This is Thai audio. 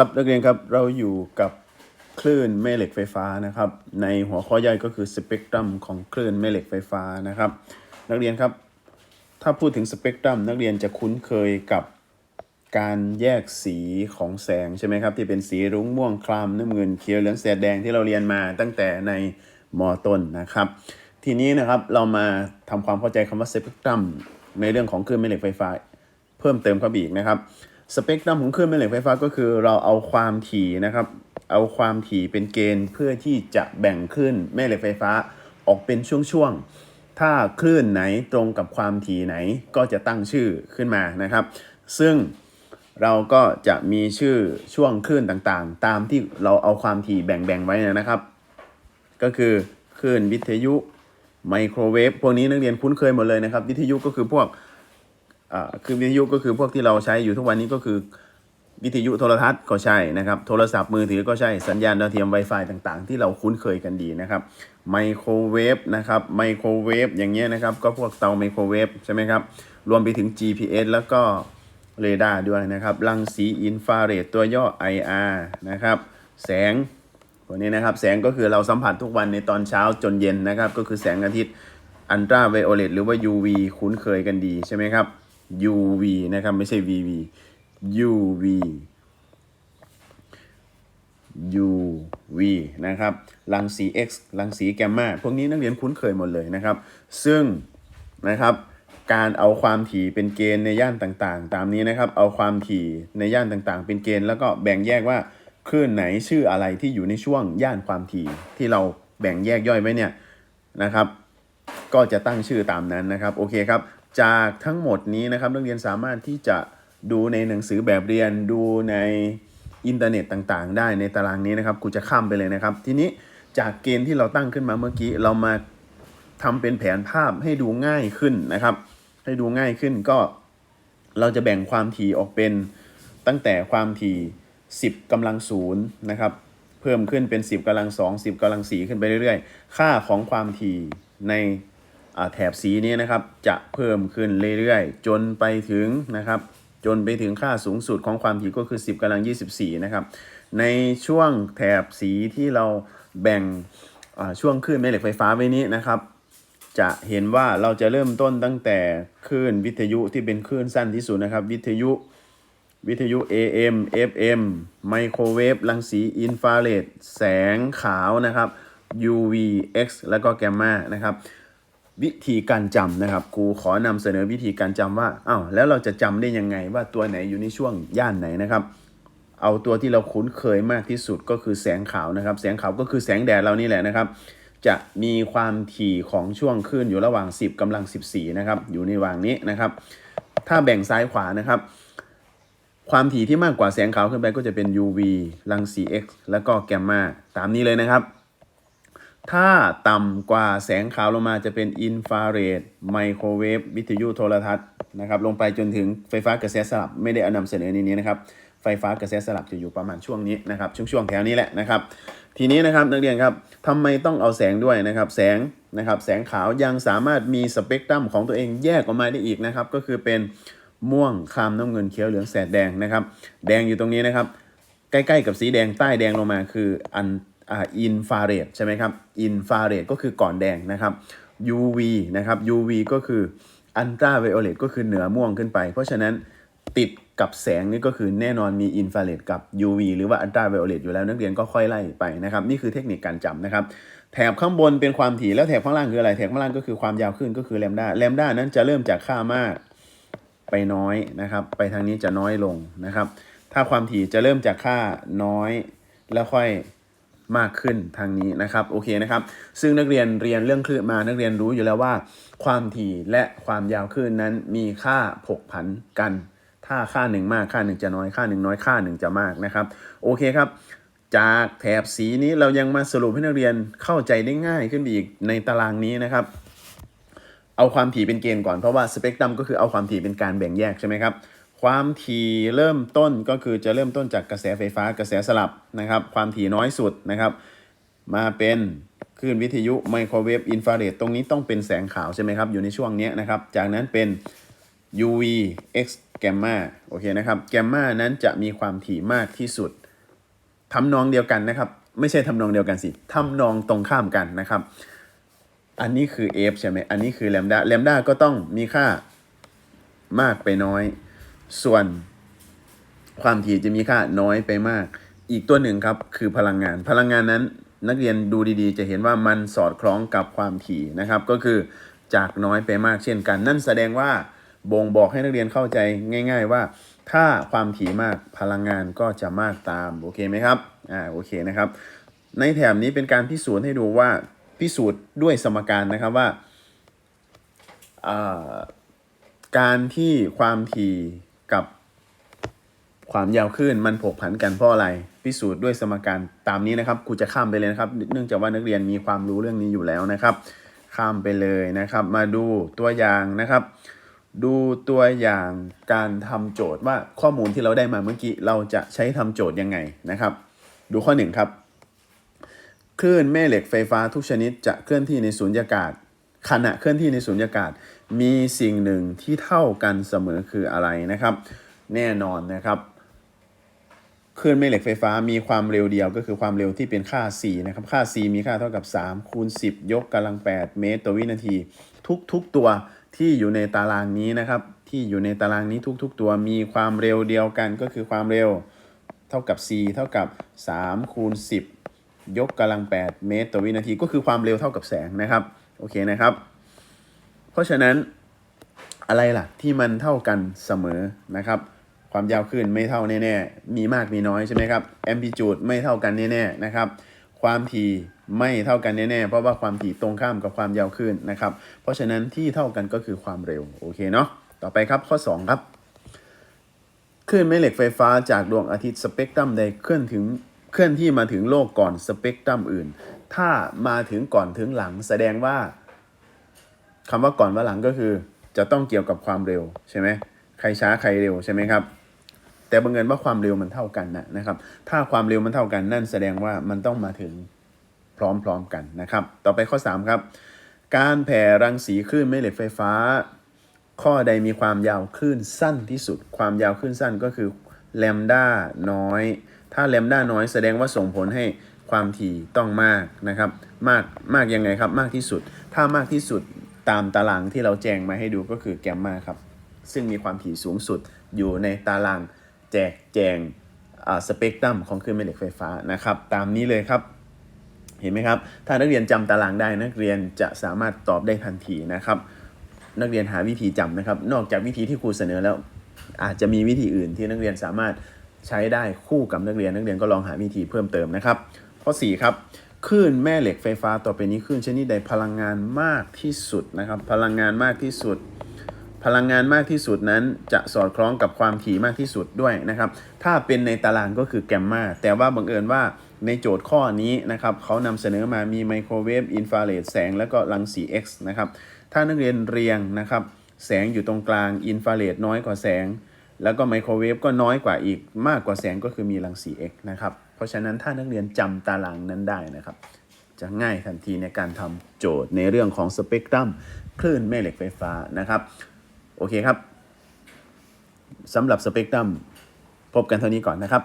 ครับนักเรียนครับเราอยู่กับคลื่นแม่เหล็กไฟฟ้านะครับ ในหัวข้อย่อยก็คือสเปกตรัมของคลื่นแม่เหล็กไฟฟ้านะครับ นักเรียนครับ ถ้าพูดถึงสเปกตรัมนักเรียนจะคุ้นเคยกับการแยกสีของแสงใช่ไหมครับ ที่เป็นสีรุ้งม่วงคลามน้ำเงินเขียวเหลืองแสดแดงที่เราเรียนมาตั้งแต่ในมต้นนะครับ ทีนี้นะครับเรามาทำความเข้าใจคำว่าสเปกตรัมในเรื่องของคลื่นแม่เหล็กไฟฟ้า เพิ่มเติมเข้าไปอีกนะครับ สเปกตรัมของคลื่นแม่เหล็กไฟฟ้าก็คือเราเอาความถี่นะครับ เอาความถี่เป็นเกณฑ์เพื่อที่จะแบ่งคลื่นแม่เหล็กไฟฟ้าออกเป็นช่วงๆ ถ้าคลื่นไหนตรงกับความถี่ไหนก็จะตั้งชื่อขึ้นมานะครับ ซึ่งเราก็จะมีชื่อช่วงคลื่นต่างๆ ตามที่เราเอาความถี่แบ่งๆไว้นะครับ ก็คือคลื่นวิทยุไมโครเวฟพวกนี้นักเรียนคุ้นเคยหมดเลยนะครับ วิทยุก็คือพวก่คือวิทยุก็คือพวกที่เราใช้อยู่ทุกวันนี้ก็คือวิทยุโทรทัศน์ก็ใช่นะครับโทรศัพท์มือถือก็ใช่สัญญาณดาวเทียม Wi-Fi ต่างๆ ที่เราคุ้นเคยกันดีนะครับไมโครเวฟนะครับไมโครเวฟอย่างเงี้ยนะครับก็พวกเตาไมโครเวฟใช่ไหมครับรวมไปถึง GPS แล้วก็เรดาร์ด้วยนะครับรังสีอินฟราเรดตัวย่อ IR นะครับแสงพวนี้นะครับแสงก็คือเราสัมผัสทุกวันในตอนเช้าจนเย็นนะครับก็คือแสงอาทิตย์อันตราไวโอเลตหรือว่า UV คุ้นเคยกันดีใช่ไหมครับ UV นะครับ ไม่ใช่ VV UV UV นะครับรังสี X รังสีแกมมาพวกนี้นักเรียนคุ้นเคยหมดเลยนะครับ ซึ่งนะครับการเอาความถี่เป็นเกณฑ์ในย่านต่างๆ ตามนี้นะครับ เอาความถี่ในย่านต่างๆ เป็นเกณฑ์ แล้วก็แบ่งแยกว่าคลื่นไหนชื่ออะไรที่อยู่ในช่วงย่านความถี่ที่เราแบ่งแยกย่อยไว้เนี่ยนะครับ ก็จะตั้งชื่อตามนั้นนะครับ โอเคครับ จากทั้งหมดนี้นะครับนักเรียนสามารถที่จะดูในหนังสือแบบเรียนดูในอินเทอร์เน็ตต่างๆ ได้ในตารางนี้นะครับกูจะข้ามไปเลยนะครับ ทีนี้จากเกณฑ์ที่เราตั้งขึ้นมาเมื่อกี้เรามาทำเป็นแผนภาพให้ดูง่ายขึ้นนะครับ ให้ดูง่ายขึ้นก็เราจะแบ่งความถี่ออกเป็นตั้งแต่ความถี่ 10กำลังศูนย์นะครับ เพิ่มขึ้นเป็น 10กำลัง2 10กำลัง4ขึ้นไปเรื่อยๆ ค่าของความถี่ใน แถบสีนี้นะครับจะเพิ่มขึ้นเรื่อยๆ จนไปถึงนะครับ จนไปถึงค่าสูงสุดของความถี่ก็คือ 10กำลัง 24 นะครับ ในช่วงแถบสีที่เราแบ่งช่วงคลื่นแม่เหล็กไฟฟ้าไว้นี้นะครับ จะเห็นว่าเราจะเริ่มต้นตั้งแต่คลื่นวิทยุที่เป็นคลื่นสั้นที่สุดนะครับ วิทยุวิทยุ AM FM ไมโครเวฟรังสีอินฟราเรดแสงขาวนะครับ UV X แล้วก็แกมมานะครับ วิธีการจำนะครับครูขอนำเสนอวิธีการจำว่าอ้าวแล้วเราจะจำได้ยังไงว่าตัวไหนอยู่ในช่วงย่านไหนนะครับ เอาตัวที่เราคุ้นเคยมากที่สุดก็คือแสงขาวนะครับ แสงขาวก็คือแสงแดดเรานี่แหละนะครับ จะมีความถี่ของช่วงคลื่นอยู่ระหว่าง 10กำลัง 14 นะครับ อยู่ในวางนี้นะครับ ถ้าแบ่งซ้ายขวานะครับ ความถี่ที่มากกว่าแสงขาวขึ้นไปก็จะเป็น UV รังสี X แล้วก็แกมมาตามนี้เลยนะครับ ถ้าต่ำกว่าแสงขาวลงมาจะเป็นอินฟราเรดไมโครเวฟวิทยุโทรทัศน์นะครับลงไปจนถึงไฟฟ้ากระแสสลับไม่ได้เอานำเสนอในนี้นะครับไฟฟ้ากระแสสลับจะอยู่ประมาณช่วงนี้นะครับช่วงช่วงแถวนี้แหละนะครับ ทีนี้นะครับนักเรียนครับทำไมต้องเอาแสงด้วยนะครับแสงนะครับแสงขาวยังสามารถมีสเปกตรัมของตัวเองแยกออกมาได้อีกนะครับก็คือเป็นม่วงคามน้ำเงินเขียวเหลืองแสดแดงนะครับ แดงอยู่ตรงนี้นะครับ ใกล้ๆกับสีแดงใต้แดงลงมาคืออัน อินฟราเรดใช่ไหมครับอินฟราเรดก็คือก่อนแดงนะครับ UV นะครับ UV ก็คืออันตราไวโอเลตก็คือเหนือม่วงขึ้นไป เพราะฉะนั้นติดกับแสงนี่ก็คือแน่นอนมีอินฟราเรดกับ UV หรือว่าอันตราไวโอเลตอยู่แล้วนักเรียนก็ค่อยไล่ไปนะครับ นี่คือเทคนิคการจำนะครับ แถบข้างบนเป็นความถี่แล้วแถบข้างล่างคืออะไร แถบข้างล่างก็คือความยาวขึ้นก็คือแลมด้าแลมด้านั้นจะเริ่มจากค่ามากไปน้อยนะครับ ไปทางนี้จะน้อยลงนะครับ ถ้าความถี่จะเริ่มจากค่าน้อยแล้วค่อย มากขึ้นทางนี้นะครับโอเคนะครับ ซึ่งนักเรียนเรียนเรื่องคลื่นมานักเรียนรู้อยู่แล้วว่า ความถี่และความยาวคลื่นนั้นมีค่าผกผันกัน ถ้าค่าหนึ่งมากค่าหนึ่งจะน้อยค่าหนึ่งน้อยค่าหนึ่งจะมากนะครับ โอเคครับ จากแถบสีนี้เรายังมาสรุปให้นักเรียนเข้าใจได้ง่ายขึ้นไปอีกในตารางนี้นะครับ เอาความถี่เป็นเกณฑ์ก่อนเพราะว่าสเปกตรัมก็คือเอาความถี่เป็นการแบ่งแยกใช่ไหมครับ ความถี่เริ่มต้นก็คือจะเริ่มต้นจากกระแสไฟฟ้ากระแสสลับนะครับ ความถี่น้อยสุดนะครับ มาเป็นคลื่นวิทยุไมโครเวฟอินฟราเรดตรงนี้ต้องเป็นแสงขาวใช่ไหมครับ อยู่ในช่วงนี้นะครับ จากนั้นเป็น UV X แกมมาโอเคนะครับแกมมานั้นจะมีความถี่มากที่สุดทำนองเดียวกันนะครับ ไม่ใช่ทำนองเดียวกันสิทำนองตรงข้ามกันนะครับ อันนี้คือ f ใช่ไหมอันนี้คือแลมดาแลมดาก็ต้องมีค่ามากไปน้อย ส่วนความถี่จะมีค่าน้อยไปมาก อีกตัวหนึ่งครับคือพลังงาน พลังงานนั้นนักเรียนดูดีๆ จะเห็นว่ามันสอดคล้องกับความถี่นะครับ ก็คือจากน้อยไปมากเช่นกัน นั่นแสดงว่าบ่งบอกให้นักเรียนเข้าใจง่าย ๆ ว่า ถ้าความถี่มากพลังงานก็จะมากตามโอเคไหมครับอ่าโอเคนะครับ ในแถบนี้เป็นการพิสูจน์ให้ดูว่าพิสูจน์ด้วยสมการนะครับว่าอ่าการที่ความถี่ กับความยาวคลื่นมันผกผันกันเพราะอะไร พิสูจน์ด้วยสมการตามนี้นะครับครูจะข้ามไปเลยนะครับ เนื่องจากว่านักเรียนมีความรู้เรื่องนี้อยู่แล้วนะครับ ข้ามไปเลยนะครับ มาดูตัวอย่างนะครับ ดูตัวอย่างการทำโจทย์ว่าข้อมูลที่เราได้มาเมื่อกี้เราจะใช้ทำโจทย์ยังไงนะครับ ดูข้อหนึ่งครับคลื่นแม่เหล็กไฟฟ้าทุกชนิดจะเคลื่อนที่ในสูญญากาศ ขณะเคลื่อนที่ในสูญญากาศ มีสิ่งหนึ่งที่เท่ากันเสมอคืออะไรนะครับ แน่นอนนะครับคลื่นแม่เหล็กไฟฟ้ามีความเร็วเดียวก็คือความเร็วที่เป็นค่า c นะครับ ค่า c มีค่าเท่ากับ 3 คูณ 10 ยกกำลัง 8 เมตรต่อวินาที ทุกๆตัวที่อยู่ในตารางนี้นะครับ ที่อยู่ในตารางนี้ทุกๆ ตัวมีความเร็วเดียวกันก็คือความเร็วเท่ากับ c เท่ากับ 3 คูณ 10 ยกกำลัง 8 เมตรต่อวินาที ก็คือความเร็วเท่ากับแสงนะครับ โอเคนะครับ เพราะฉะนั้นอะไรล่ะ ที่มันเท่ากันเสมอนะครับ ความยาวคลื่นไม่เท่าแน่ๆ มีมากมีน้อยใช่ไหมครับแอมพลิจูดไม่เท่ากันแน่ๆนะครับความถี่ไม่เท่ากันแน่ๆ เพราะว่าความถี่ตรงข้ามกับความยาวคลื่นนะครับ เพราะฉะนั้นที่เท่ากันก็คือความเร็วโอเคเนาะต่อไปครับข้อ 2 ครับคลื่นแม่เหล็กไฟฟ้าจากดวงอาทิตย์สเปกตรัมใดเคลื่อนถึงเคลื่อนที่มาถึงโลกก่อนสเปกตรัมอื่น ถ้ามาถึงก่อนถึงหลังแสดงว่า คำว่าก่อนว่าหลังก็คือ จะต้องเกี่ยวกับความเร็วใช่ไหมใครช้าใครเร็วใช่ไหมครับ แต่บังเอิญว่าความเร็วมันเท่ากันนะนะครับ ถ้าความเร็วมันเท่ากันนั่นแสดงว่ามันต้องมาถึงพร้อมๆกันนะครับ ต่อไปข้อ 3 ครับ การแผ่รังสีคลื่นแม่เหล็กไฟฟ้า ข้อใดมีความยาวคลื่นสั้นที่สุด ความยาวคลื่นสั้นก็คือแลมด้าน้อย ถ้าแลมด้าน้อยแสดงว่าส่งผลให้ความถี่ต้องมากนะครับ มากมากยังไงครับ มากที่สุด ถ้ามากที่สุด ตามตารางที่เราแจ้งมาให้ดูก็คือแกมมาครับ ซึ่งมีความถี่สูงสุดอยู่ในตารางแจกแจงสเปกตรัมของคลื่นแม่เหล็กไฟฟ้านะครับ ตามนี้เลยครับ เห็นไหมครับ ถ้านักเรียนจำตารางได้นักเรียนจะสามารถตอบได้ทันทีนะครับ นักเรียนหาวิธีจำนะครับ นอกจากวิธีที่ครูเสนอแล้ว อาจจะมีวิธีอื่นที่นักเรียนสามารถใช้ได้คู่กับนักเรียน นักเรียนก็ลองหาวิธีเพิ่มเติมนะครับ ข้อ 4 ครับ คลื่นแม่เหล็กไฟฟ้าต่อไปนี้คลื่นชนิดใดพลังงานมากที่สุดนะครับ พลังงานมากที่สุด พลังงานมากที่สุดนั้นจะสอดคล้องกับความถี่มากที่สุดด้วยนะครับ ถ้าเป็นในตารางก็คือแกมมาแต่ว่าบังเอิญว่าในโจทย์ข้อนี้นะครับเขานำเสนอมามีไมโครเวฟอินฟราเรดแสงแล้วก็รังสี X นะครับถ้านักเรียนเรียงนะครับ แสงอยู่ตรงกลางอินฟราเรดน้อยกว่าแสง แล้วก็ไมโครเวฟก็น้อยกว่าอีกมากกว่าแสงก็คือมีรังสี X นะครับ เพราะฉะนั้นถ้านักเรียนจำตารางนั้นได้นะครับ จะง่ายทันทีในการทำโจทย์ในเรื่องของสเปกตรัมคลื่นแม่เหล็กไฟฟ้านะครับ โอเคครับสำหรับสเปกตรัมพบกันเท่านี้ก่อนนะครับ